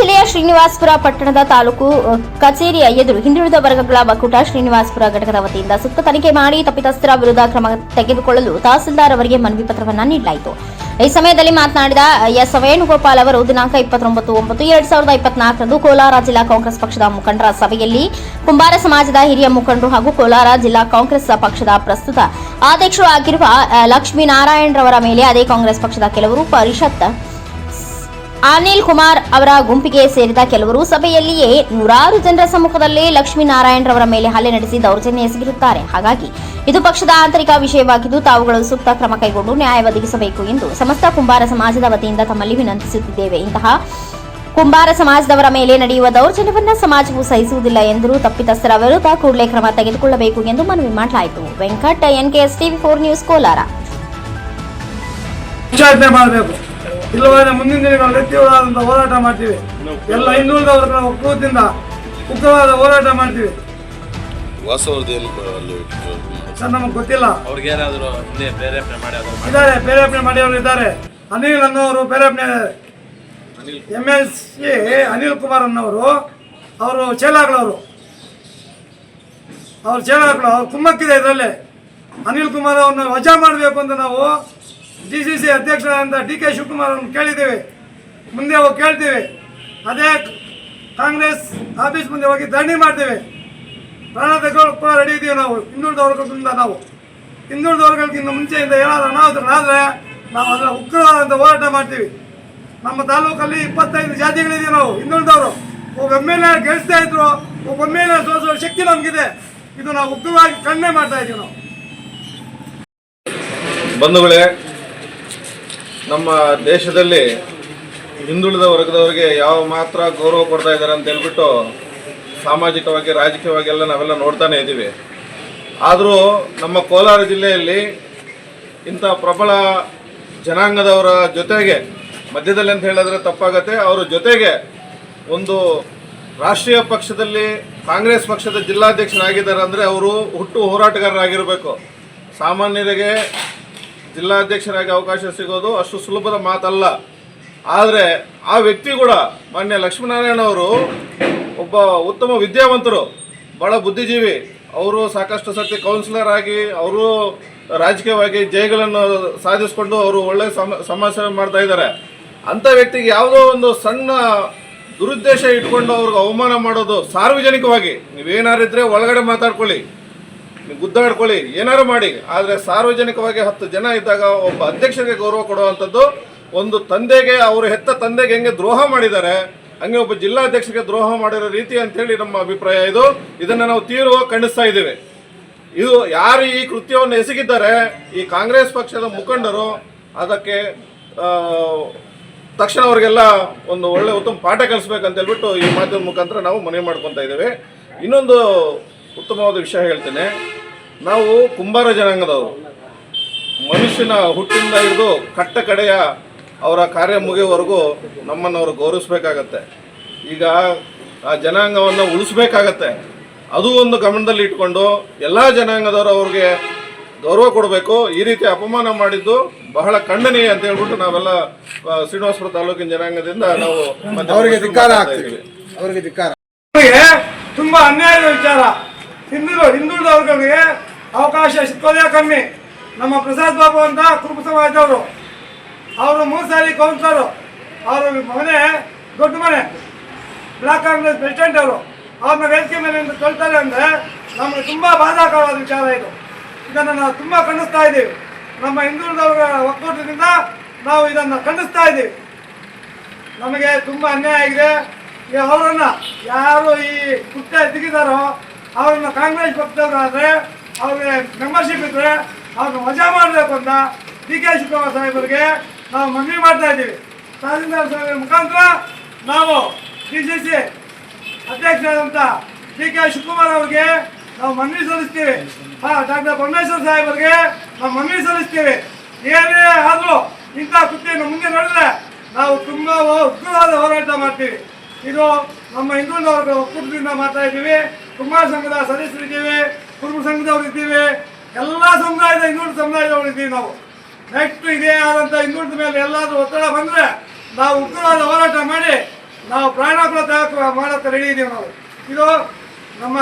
ಜಿಲ್ಲೆಯ ಶ್ರೀನಿವಾಸಪುರ ಪಟ್ಟಣದ ತಾಲೂಕು ಕಚೇರಿಯ ಎದುರು ಹಿಂದುಳಿದ ವರ್ಗಗಳ ಒಕ್ಕೂಟ ಶ್ರೀನಿವಾಸಪುರ ಘಟಕದ ವತಿಯಿಂದ ಸೂಕ್ತ ತನಿಖೆ ಮಾಡಿ ತಪ್ಪಿತಸ್ಥರ ವಿರುದ್ಧ ಕ್ರಮ ತೆಗೆದುಕೊಳ್ಳಲು ತಹಸೀಲ್ದಾರ್ ಅವರಿಗೆ ಮನವಿ ಪತ್ರವನ್ನು ನೀಡಲಾಯಿತು. ಈ ಸಮಯದಲ್ಲಿ ಮಾತನಾಡಿದ ಎಸ್. ವೇಣುಗೋಪಾಲ್ ಅವರು, ದಿನಾಂಕ ಇಪ್ಪತ್ತೊಂಬತ್ತು ಒಂಬತ್ತು ಎರಡ್ ಸಾವಿರದ ಇಪ್ಪತ್ನಾಲ್ಕರಂದು ಕೋಲಾರ ಜಿಲ್ಲಾ ಕಾಂಗ್ರೆಸ್ ಪಕ್ಷದ ಮುಖಂಡರ ಸಭೆಯಲ್ಲಿ ಕುಂಬಾರ ಸಮಾಜದ ಹಿರಿಯ ಮುಖಂಡರು ಹಾಗೂ ಕೋಲಾರ ಜಿಲ್ಲಾ ಕಾಂಗ್ರೆಸ್ ಪಕ್ಷದ ಪ್ರಸ್ತುತ ಅಧ್ಯಕ್ಷರು ಆಗಿರುವ ಲಕ್ಷ್ಮೀನಾರಾಯಣರವರ ಮೇಲೆ ಅದೇ ಕಾಂಗ್ರೆಸ್ ಪಕ್ಷದ ಕೆಲವರು ಪರಿಷತ್ ಅನಿಲ್ ಕುಮಾರ್ ಅವರ ಗುಂಪಿಗೆ ಸೇರಿದ ಕೆಲವರು ಸಭೆಯಲ್ಲಿಯೇ ನೂರಾರು ಜನರ ಸಮ್ಮುಖದಲ್ಲಿ ಲಕ್ಷ್ಮೀನಾರಾಯಣರವರ ಮೇಲೆ ಹಲ್ಲೆ ನಡೆಸಿ ದೌರ್ಜನ್ಯ ಎಸಗಿರುತ್ತಾರೆ. ಹಾಗಾಗಿ ಇದು ಪಕ್ಷದ ಆಂತರಿಕ ವಿಷಯವಾಗಿದ್ದು ತಾವುಗಳು ಸೂಕ್ತ ಕ್ರಮ ಕೈಗೊಂಡು ನ್ಯಾಯ ಒದಗಿಸಬೇಕು ಎಂದು ಸಮಸ್ತ ಕುಂಬಾರ ಸಮಾಜದ ವತಿಯಿಂದ ತಮ್ಮಲ್ಲಿ ವಿನಂತಿಸುತ್ತಿದ್ದೇವೆ. ಇಂತಹ ಕುಂಬಾರ ಸಮಾಜದವರ ಮೇಲೆ ನಡೆಯುವ ದೌರ್ಜನ್ಯವನ್ನು ಸಮಾಜವು ಸಹಿಸುವುದಿಲ್ಲ ಎಂದರು. ತಪ್ಪಿತಸ್ಥರ ವಿರುದ್ಧ ಕೂಡಲೇ ಕ್ರಮ ತೆಗೆದುಕೊಳ್ಳಬೇಕು ಎಂದು ಮನವಿ ಮಾಡಲಾಯಿತು. Venkat, NKS TV four news Kolar. ಇಲ್ಲವಾದ್ರೆ ಮುಂದಿನ ದಿನಗಳಲ್ಲಿ ತೀವ್ರವಾದಂಥ ಹೋರಾಟ ಮಾಡ್ತೀವಿ. ಎಲ್ಲ ಹಿಂದುಳಿದ ವರ್ಗಗಳ ಒಕ್ಕೂಟದಿಂದ ಉಗ್ರವಾದ ಹೋರಾಟ ಮಾಡ್ತೀವಿ. ಏನು ಸರ್ ನಮಗೆ ಗೊತ್ತಿಲ್ಲ. ಅವ್ರಿಗೆ ಹಿಂದೆ ಪ್ರೇರೇಪಣೆ ಮಾಡಿ ಮಾಡಿ ಇದ್ದಾರೆ ಪ್ರೇರೇಪಣೆ ಮಾಡಿಯವರು ಇದ್ದಾರೆ. ಅನಿಲ್ ಅನ್ನೋರು ಪ್ರೇರೇಪಣೆ M L C Anil Kumar ಅನ್ನೋರು ಅವರು ಚೇಲಾಗಳವರು. ಅವ್ರು ಚೇಲಾಗಳು ಅವ್ರು ಕುಮ್ಮಕ್ಕಿದೆ ಇದರಲ್ಲಿ. ಅನಿಲ್ ಕುಮಾರ್ ಅವ್ರನ್ನ ವಜಾ ಮಾಡಬೇಕು ಅಂತ ನಾವು ಡಿ ಸಿ ಸಿ ಅಧ್ಯಕ್ಷರಾದಂಥ ಡಿ ಕೆ ಶಿವಕುಮಾರ್ ಅವ್ರನ್ನ ಕೇಳಿದ್ದೀವಿ. ಮುಂದೆ ಹೋಗಿ ಕೇಳ್ತೀವಿ. ಅದೇ ಕಾಂಗ್ರೆಸ್ ಆಫೀಸ್ ಮುಂದೆ ಹೋಗಿ ಧರಣಿ ಮಾಡ್ತೀವಿ. ಪ್ರಾಣ ಕೂಡ ರೆಡಿ ಇದ್ದೀವಿ ನಾವು. ಹಿಂದುಳಿದ ವರ್ಗದಿಂದ ನಾವು. ಹಿಂದುಳಿದ ವರ್ಗಕ್ಕಿಂತ ಮುಂಚೆಯಿಂದ ಏನಾದರೂ ಅನಾಹುತರಾದರೆ ನಾವು ಅದರ ಉಗ್ರವಾದಂಥ ಹೋರಾಟ ಮಾಡ್ತೀವಿ. ನಮ್ಮ ತಾಲೂಕಲ್ಲಿ ಇಪ್ಪತ್ತೈದು ಜಾತಿಗಳಿದ್ದೀವಿ ನಾವು, ಹಿಂದುಳಿದವರು. ಎ ಗೆಲ್ಲಿಸ್ತಾ ಇದ್ರು, ಒಬ್ಬ ಎಂ ಎಲ್ ಎ ಸೋಸುವ ಶಕ್ತಿ ನಮಗಿದೆ. ಇದು ನಾವು ಉಗ್ರವಾಗಿ ಕಣ್ಣೆ ಮಾಡ್ತಾ ಇದ್ದೀವಿ ನಾವು. ಬಂಧುಗಳೇ ನಮ್ಮ ದೇಶದಲ್ಲಿ ಹಿಂದುಳಿದ ವರ್ಗದವರಿಗೆ ಯಾವ ಮಾತ್ರ ಗೌರವ ಕೊಡ್ತಾ ಇದ್ದಾರೆ ಅಂತ ಹೇಳ್ಬಿಟ್ಟು ಸಾಮಾಜಿಕವಾಗಿ, ರಾಜಕೀಯವಾಗಿ ಎಲ್ಲ ನಾವೆಲ್ಲ ನೋಡ್ತಾನೆ ಇದ್ದೀವಿ. ಆದರೂ ನಮ್ಮ ಕೋಲಾರ ಜಿಲ್ಲೆಯಲ್ಲಿ ಇಂಥ ಪ್ರಬಲ ಜನಾಂಗದವರ ಜೊತೆಗೆ, ಮಧ್ಯದಲ್ಲಿ ಅಂತ ಹೇಳಿದ್ರೆ ತಪ್ಪಾಗತ್ತೆ, ಅವರ ಜೊತೆಗೆ ಒಂದು ರಾಷ್ಟ್ರೀಯ ಪಕ್ಷದಲ್ಲಿ ಕಾಂಗ್ರೆಸ್ ಪಕ್ಷದ ಜಿಲ್ಲಾಧ್ಯಕ್ಷರಾಗಿದ್ದಾರೆ ಅಂದರೆ ಅವರು ಹುಟ್ಟು ಹೋರಾಟಗಾರರಾಗಿರಬೇಕು. ಸಾಮಾನ್ಯರಿಗೆ ಜಿಲ್ಲಾಧ್ಯಕ್ಷರಾಗಿ ಅವಕಾಶ ಸಿಗೋದು ಅಷ್ಟು ಸುಲಭದ ಮಾತಲ್ಲ. ಆದರೆ ಆ ವ್ಯಕ್ತಿ ಕೂಡ ಮಾನ್ಯ ಲಕ್ಷ್ಮೀನಾರಾಯಣ ಅವರು ಒಬ್ಬ ಉತ್ತಮ ವಿದ್ಯಾವಂತರು ಭಾಳ ಬುದ್ಧಿಜೀವಿ. ಅವರು ಸಾಕಷ್ಟು ಸರ್ತಿ ಕೌನ್ಸಿಲರ್ ಆಗಿ, ಅವರು ರಾಜಕೀಯವಾಗಿ ಜಯಗಳನ್ನು ಸಾಧಿಸಿಕೊಂಡು ಅವರು ಒಳ್ಳೆ ಸಮ ಸಮಾಜ ಸೇವೆ ಮಾಡ್ತಾ ಇದ್ದಾರೆ. ಅಂಥ ವ್ಯಕ್ತಿಗೆ ಯಾವುದೋ ಒಂದು ಸಣ್ಣ ದುರುದ್ದೇಶ ಇಟ್ಕೊಂಡು ಅವ್ರಿಗೆ ಅವಮಾನ ಮಾಡೋದು ಸಾರ್ವಜನಿಕವಾಗಿ. ನೀವೇನಾರಿದ್ರೆ ಒಳಗಡೆ ಮಾತಾಡ್ಕೊಳ್ಳಿ. ಗುದ್ದಾಡ್ಕೊಳ್ಳಿ ಏನಾರು ಮಾಡಿ. ಆದರೆ ಸಾರ್ವಜನಿಕವಾಗಿ ಹತ್ತು ಜನ ಇದ್ದಾಗ ಒಬ್ಬ ಅಧ್ಯಕ್ಷರಿಗೆ ಗೌರವ ಕೊಡುವಂಥದ್ದು, ಒಂದು ತಂದೆಗೆ, ಅವರು ಹೆತ್ತ ತಂದೆಗೆ ಹೆಂಗೆ ದ್ರೋಹ ಮಾಡಿದ್ದಾರೆ, ಹಂಗೆ ಒಬ್ಬ ಜಿಲ್ಲಾಧ್ಯಕ್ಷರಿಗೆ ದ್ರೋಹ ಮಾಡಿರೋ ರೀತಿ ಅಂತೇಳಿ ನಮ್ಮ ಅಭಿಪ್ರಾಯ ಇದು. ಇದನ್ನು ನಾವು ತೀವ್ರವಾಗಿ ಖಂಡಿಸ್ತಾ ಇದ್ದೇವೆ. ಇದು ಯಾರು ಈ ಕೃತ್ಯವನ್ನು ಎಸಗಿದ್ದಾರೆ, ಈ ಕಾಂಗ್ರೆಸ್ ಪಕ್ಷದ ಮುಖಂಡರು, ಅದಕ್ಕೆ ತಕ್ಷಣ ಅವರಿಗೆಲ್ಲ ಒಂದು ಒಳ್ಳೆ ಉತ್ತಮ ಪಾಠ ಕಲಿಸ್ಬೇಕಂತ ಹೇಳ್ಬಿಟ್ಟು ಈ ಮಾಧ್ಯಮದ ಮುಖಾಂತರ ನಾವು ಮನವಿ ಮಾಡ್ಕೊತಾ ಇದ್ದೇವೆ. ಇನ್ನೊಂದು ಉತ್ತಮವಾದ ವಿಷಯ ಹೇಳ್ತೇನೆ. ನಾವು ಕುಂಬಾರ ಜನಾಂಗದವರು. ಮನುಷ್ಯನ ಹುಟ್ಟಿಂದ ಹಿಡಿದು ಕಟ್ಟ ಕಡೆಯ ಅವರ ಕಾರ್ಯ ಮುಗಿಯುವವರೆಗೂ ನಮ್ಮನ್ನು ಅವರು ಗೌರವಿಸ್ಬೇಕಾಗತ್ತೆ. ಈಗ ಆ ಜನಾಂಗವನ್ನು ಉಳಿಸ್ಬೇಕಾಗತ್ತೆ. ಅದು ಒಂದು ಗಮನದಲ್ಲಿ ಇಟ್ಕೊಂಡು ಎಲ್ಲ ಜನಾಂಗದವರು ಅವ್ರಿಗೆ ಗೌರವ ಕೊಡಬೇಕು. ಈ ರೀತಿ ಅಪಮಾನ ಮಾಡಿದ್ದು ಬಹಳ ಖಂಡನೀಯ ಅಂತ ಹೇಳ್ಬಿಟ್ಟು ನಾವೆಲ್ಲ ಶ್ರೀನಿವಾಸಪುರ ತಾಲೂಕಿನ ಜನಾಂಗದಿಂದ ನಾವು ಅವರಿಗೆ ಧಿಕ್ಕಾರ ಮಾಡ್ತಾ ಆಗ್ತೀವಿ ಅವರಿಗೆ ಧಿಕ್ಕಾರ. ನಮಗೆ ತುಂಬಾ ಅನ್ಯಾಯದ ವಿಚಾರ. ಹಿಂದುಳಿದ ಹಿಂದುಳಿದ ವರ್ಗಗಳಿಗೆ ಅವಕಾಶ ಸಿಕ್ಕೋದೇ ಕಮ್ಮಿ. ನಮ್ಮ ಪ್ರಸಾದ್ ಬಾಬು ಅಂತ ಕುರುಬ ಸಮಾಜದವರು. ಅವರು ಮೂರು ಸಾರಿ ಕೌನ್ಸಿಲರು. ಅವರು ಮನೆ ದೊಡ್ಡ ಮನೆ. ಬ್ಲಾಕ್ ಕಾಂಗ್ರೆಸ್ ಪ್ರೆಸಿಡೆಂಟ್ ಅವರು. ಅವ್ರನ್ನ ವೇದಿಕೆ ಮೇಲೆ ನಿಂತು ತೊಳ್ತಾರೆ ಅಂದರೆ ನಮಗೆ ತುಂಬ ಬಾಧಾಕರವಾದ ವಿಚಾರ ಇದು. ಇದನ್ನು ನಾವು ತುಂಬ ಖಂಡಿಸ್ತಾ ಇದ್ದೀವಿ. ನಮ್ಮ ಹಿಂದುಳಿದವರ ಒಕ್ಕೂಟದಿಂದ ನಾವು ಇದನ್ನು ಖಂಡಿಸ್ತಾ ಇದ್ದೀವಿ. ನಮಗೆ ತುಂಬ ಅನ್ಯಾಯ ಆಗಿದೆ. ಅವರನ್ನು ಯಾರು ಈ ಕೃತ್ಯ ಎಸಗಿದಾರೋ ಅವ್ರನ್ನ ಕಾಂಗ್ರೆಸ್ ಪಕ್ಷದವರಾದ್ರೆ, ಅವ್ರಿಗೆ ಮೆಂಬರ್ಶಿಪ್ ಇದ್ರೆ ಅವ್ರನ್ನ ವಜಾ ಮಾಡಬೇಕು ಅಂತ ಡಿ ಕೆ ಶಿವಕುಮಾರ್ ಸಾಹೇಬರಿಗೆ ನಾವು ಮನವಿ ಮಾಡ್ತಾ ಇದ್ದೀವಿ. ತಹಸೀಲ್ದಾರ್ ಸಾಹೇಬರ ಮುಖಾಂತರ ನಾವು ಡಿ ಸಿ ಸಿ ಅಧ್ಯಕ್ಷರಾದಂಥ ಡಿ ಕೆ ಶಿವಕುಮಾರ್ ಅವ್ರಿಗೆ ನಾವು ಮನವಿ ಸಲ್ಲಿಸ್ತೀವಿ. ಹಾ, ಡಾಕ್ಟರ್ ಪರಮೇಶ್ವರ್ ಸಾಹೇಬರಿಗೆ ನಾವು ಮನವಿ ಸಲ್ಲಿಸ್ತೀವಿ. ಏನೇ ಆದರೂ ಇಂಥ ಕೃತಿಯನ್ನು ಮುಂದೆ ನಡೆದ್ರೆ ನಾವು ತುಂಬ ಉಗ್ರವಾದ ಹೋರಾಟ ಮಾಡ್ತೀವಿ. ಇದು ನಮ್ಮ ಹಿಂದೂ ಒಕ್ಕೂಟದಿಂದ ಇದ್ದೀವಿ. ಕುಮಾರ ಸಂಘದ ಸದಸ್ಯರಿದ್ದೀವಿ, ಕುರುಬ ಸಂಘದವ್ರು ಇದ್ದೀವಿ, ಎಲ್ಲ ಸಮುದಾಯದ ಹಿಂದುಳಿದ ಸಮುದಾಯದವ್ರು ಇದ್ದೀವಿ ನಾವು. ನೆಕ್ಸ್ಟ್ ಇದೇ ಆದಂಥ ಹಿಂದುಳಿದ ಮೇಲೆ ಎಲ್ಲಾದರೂ ಒತ್ತಡ ಬಂದರೆ ನಾವು ಉಗ್ರವಾದ ಹೋರಾಟ ಮಾಡಿ ನಾವು ಪ್ರಾಣ ಕೂಡ ಮಾಡೋಕ್ಕೆ ರೆಡಿ ಇದೀವಿ ನಾವು. ಇದು ನಮ್ಮ